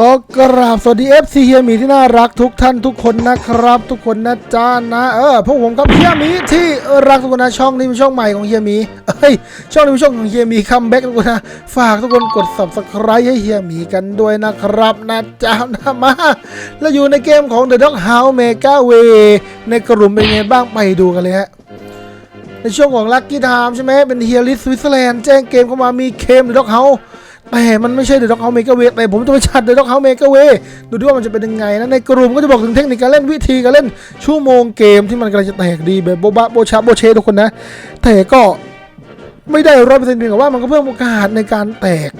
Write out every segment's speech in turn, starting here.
ก็กราบสวัสดี FC เฮียมีที่น่ารักทุกท่านทุกคนนะครับ ทุกคนนะจ้านะเออพวกผมกับเฮียมีที่รักทุกคนนะช่องนี้เป็นช่องใหม่ของเฮียมีเอ้ยช่องนี้เป็นช่องของเฮียมีคัมแบ็กทุกคนนะฝากทุกคนกด subscribe ให้เฮียมีกันด้วยนะครับนะจ้านะมาแล้วอยู่ในเกมของ The Dog House Mega Way ในกลุ่มเป็นไงบ้างไปดูกันเลยฮะในช่วงของ Lucky Time ใช่ไหมเป็นเฮียริสสวิตเซอร์แลนด์แจ้งเกมเข้ามามีเกมเดอะด็อกเฮา แต่มันไม่ใช่เดอะด็อกเฮาเมกเวแต่ผมจะไปชัดเดอะด็อกเฮาเมกเวดูด้วยว่ามันจะเป็นยังไงนะในกลุ่มก็จะบอกถึงเทคนิคการเล่นวิธีการเล่นชั่วโมงเกมที่มันกำลังจะแตกดีแบบโบบะโบชาโบเชทุกคนนะ แต่ก็ไม่ได้ร้อยเปอร์เซ็นต์เพียงแต่ว่ามันก็เพิ่มโอกาสในการแตก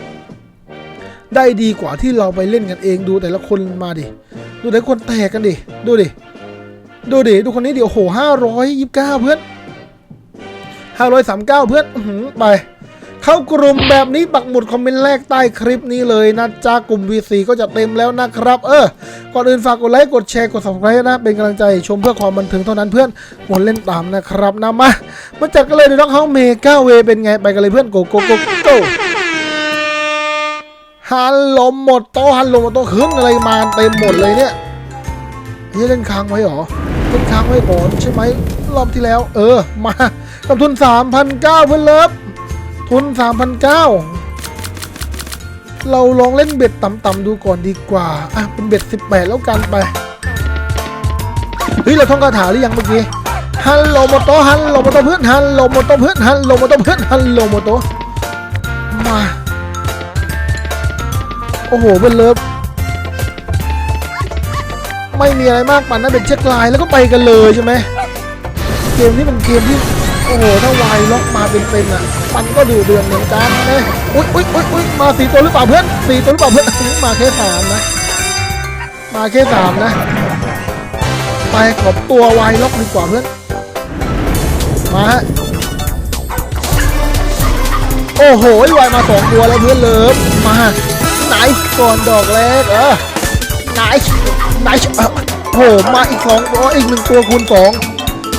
ได้ดีกว่าที่เราไปเล่นกันเองดูแต่ละคนมาดิ ดูแต่ละคนแตกกันดิ ดูดิ ดูดิ ดูคนนี้ดิโอ้โหห้าร้อยยี่สิบเก้าเพื่อน539เพื่อนอื้อหือนไป เข้ากลุ่มแบบนี้ปักหมุดคอมเมนต์แรกใต้คลิปนี้เลยนะจ้ากลุ่ม V4 ก็จะเต็มแล้วนะครับ เออ ก่อนอื่นฝากกดไลค์กดแชร์กด subscribe นะ เป็นกำลังใจชมเพื่อความบันเทิงเท่านั้นเพื่อนหวนเล่นตามนะครับนะมามาจัดกันเลยในน้องเฮาเมก้าเวเป็นไงไปกันเลยเพื่อนโกโกโกโกฮัลโหลหมดโตฮัลโหลหมดโตขึ้นอะไรมาเต็มหมดเลยเนี่ยเฮ้ยเล่นค้างไว้หรอเล่นค้างไว้ก่อนใช่ไหมรอบที่แล้ว เออ มากับทุน3,900เพื่อนเลิฟ ทุน3,900เราลองเล่นเบ็ดต่ำๆดูก่อนดีกว่า อะ เป็นเบ็ด 18 แล้วกันไป เฮ้ย เราท่องคาถาหรือยังเมื่อกี้ ฮัลโหลโมโตฮัลโหลโมโตเพื่อนฮัลโหลโมโตเพื่อนฮัลโหลโมโตเพื่อนฮัลโหลโมโตมา โอ้โหเพื่อนเลิฟไม่มีอะไรมากปั่นนะเป็นเช็คลน์แล้วก็ไปกันเลยใช่ไหมเกมนี้เป็นเกมที่ โอ้โห ถ้าวายล็อกมาเป็นๆอะ มันก็ดูเดือนเหมือนกันนะอุ้ยอุ้ยอุ้ยอุ้ยมาสี่ตัวหรือเปล่าเพื่อนสี่ตัวหรือเปล่าเพื่อนมาแค่สามนะ มาแค่สามนะ ไปขอบตัววายล็อกดีกว่าเพื่อน มาฮะ โอ้โหวายมาสองตัวแล้วเพื่อนเลิฟมา ไหนก่อนดอกแรกเออนายนายเออโอ้โหมาอีกสองตัวอีกหนึ่งตัวคูณสอง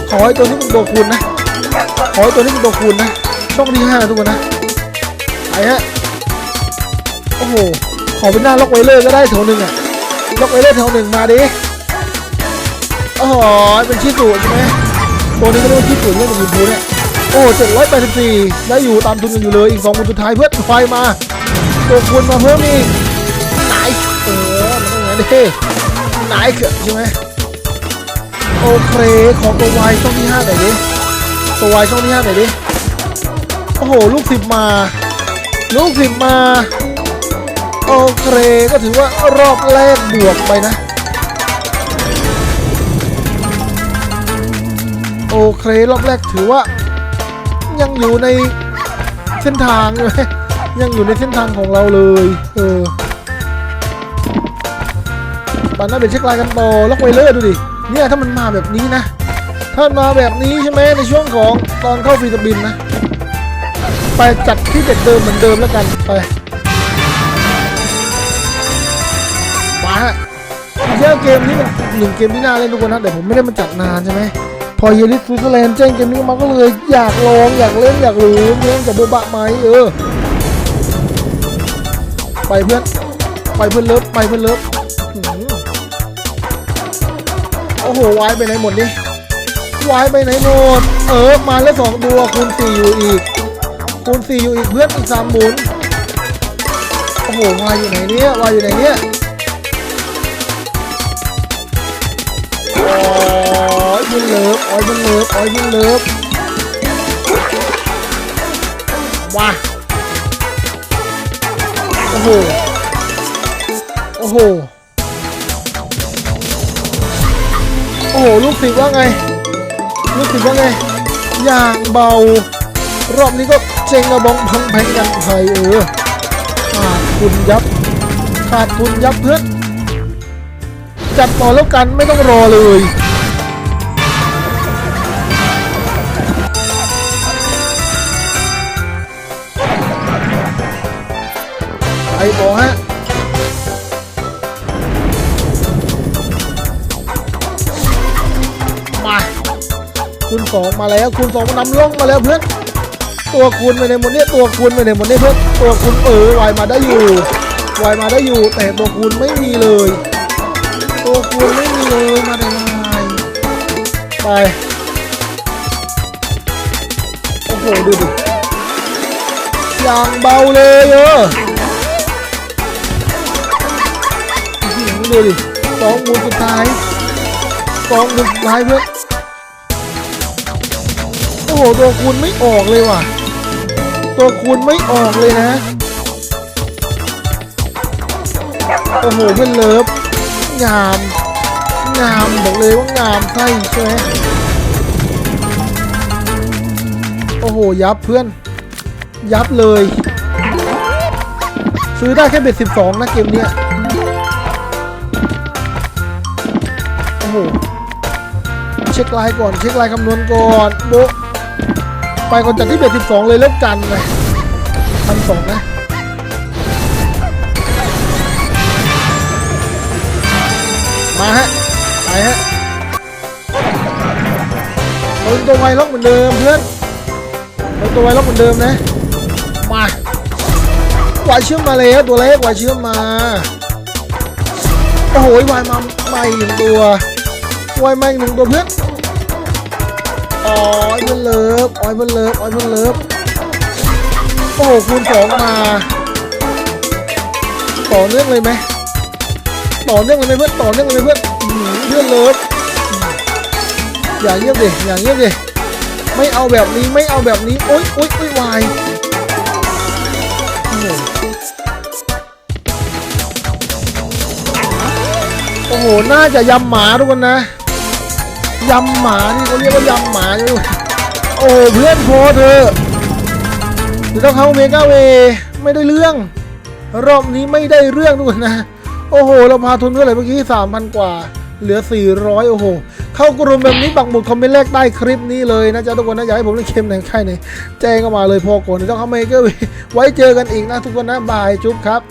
ขอให้ตัวนี้เป็นตัวคูณนะขอให้ตัวนี้เป็นตัวคูณนะ ช่องที่ห้าทุกคนนะไปฮะโอ้โหขอเป็นหน้าล็อกไวเลอร์ก็ได้แถวหนึ่งอะล็อกไวเลอร์แถวหนึ่งมาดิโอ้โหเป็นชิสุใช่ไหมตัวนี้ก็เรียกว่าชิสุเรื่องของยูทูเนี่ยโอ้เจ็ดร้อยแปดสิบสี่ได้อยู่ตามทุนกันอยู่เลยอีกสองคนสุดท้ายเพื่อนไฟมาตัวคูณมาเพิ่มอีกนายเออมันต้องอย่างนั้ดินายเกิดใช่ไหมโอเคขอตัววายช่องที่ห้าหน่อยดิตัววายช่องที่ห้าหน่อยดิ โอ้โห ลูกสิบมา ลูกสิบมา โอเคก็ถือว่ารอบแรกบวกไปนะ โอเครอบแรกถือว่า ยังอยู่ในเส้นทางอยู่ไหมยังอยู่ในเส้นทางของเราเลย เออตอนนั้นเป็นเช็คลน์กันต่อล็อกไวเลอร์ดูดิ เนี่ยถ้ามันมาแบบนี้นะ ถ้ามาแบบนี้ใช่ไหมในช่วงของตอนเข้าฟรีสปินนะ ไปจัดที่เด็ดเดิมเหมือนเดิมแล้วกันไปมาฮะเชื่อเกมนี้มันหนึ่งเกมที่น่าเล่นทุกคนนะแต่ผมไม่ได้มาจัดนานใช่ไหมพอเยลิสสวิตเซอร์แลนด์แจ้งเกมนี้มาก็เลยอยากลองอยากเล่นอยากรู้เล่นกับโบบะไหมเออ ไปเพื่อนไปเพื่อนเลิฟไปเพื่อนเลิฟโอ้โหวายไปไหนหมดนี่วายไปไหนหมดเออมาแล้วสองตัวคูณสี่อยู่อีก คูณสี่อยู่อีกเพื่อนอีกสามหมุน โอ้โหวายอยู่ไหนเนี่ยวายอยู่ไหนเนี่ยโอ้ยเพื่อนเลิฟโอ้ยเพื่อนเลิฟโอ้ยเพื่อนเลิฟว้าโอ้โห โอ้โห โอ้โห ลูกศิษย์ว่าไง ลูกศิษย์ว่าไง อย่างเบารอบนี้ก็ เจงกระบองพังแพงกันไทยเออขาดทุนยับ ขาดทุนยับเพื่อนจัดต่อแล้วกันไม่ต้องรอเลยไอ้บอกฮะมาคูณสองมาแล้วคูณสองนำล่องมาแล้วเพื่อน ตัวคูณไปในหมดเนี่ยตัวคูณไปในหมดเนี่ยเพื่อตัวคูณเออวายมาได้อยู่วายมาได้อยู่ แต่ตัวคูณไม่มีเลย ตัวคูณไม่มีเลยมาได้ยังไงไปโอ้โหดูดิอย่างเบาเลยเออดูดิสองมูลสุดท้ายสองมูลสุดท้ายเพื่อนโอ้โหตัวคูณไม่ออกเลยว่ะ ตัวคูณไม่ออกเลยนะ โอ้โหเพื่อนเลิฟงาม งามบอกเลยว่างามไส้ใช่ไหมโอ้โห ยับเพื่อน ยับเลย ซื้อได้แค่เบ็ดสิบสองนะเกมเนี้ยโอ้โห เช็คลน์ก่อน เช็คลน์คำนวณก่อน โบ ไปก่อนจากที่เบ็ดสิบสองเลยแล้วกันเลยพันสองนะมาฮะไปฮะเราตัวไวล็อกเหมือนเดิมเพื่อนเราตัวไวล็อกเหมือนเดิมนะ มาวายเชื่อมมาแล้วตัวเล็กวายเชื่อมมาโอ้โหวายมาใหม่หนึ่งตัววายมาอีกหนึ่งตัวเพื่อน อ๋อยเพื่อนเลิฟออยเพื่อนเลิฟออยเพื่อนเลิฟโอ้โหคูณสองมาต่อเนื่องเลยไหมต่อเนื่องเลยไหมเพื่อนต่อเนื่องเลยไหมเพื่อนเพื่อนเลิฟอย่าเงียบดิอย่าเงียบดิไม่เอาแบบนี้ไม่เอาแบบนี้โอ๊ยโอ๊ยโอ๊ยวายโอ้โห น่าจะยำหมาทุกคนนะ ยำหมานี่เขาเรียกว่ายำหมาอยู่โอ้เพื่อนพอเธอะเดี๋ยวต้องเข้าเมกาเวไม่ได้เรื่อง รอบนี้ไม่ได้เรื่องทุกคนนะ โอ้โห เราพาทุนเท่าไหร่เมื่อกี้สามพันกว่า เหลือ 400 โอ้โห เข้ากลุ่มแบบนี้ปักหมุดคอมเมนต์แรกใต้คลิปนี้เลยนะจ๊ะทุกคนนะ อยากให้ผมเล่นเกมไหนใครไหนแจ้งเข้ามาเลยพอก่อนเดี๋ยวต้องเข้าเมกอร์ไว้เจอกันอีกนะทุกคนนะบายจุ๊บครับ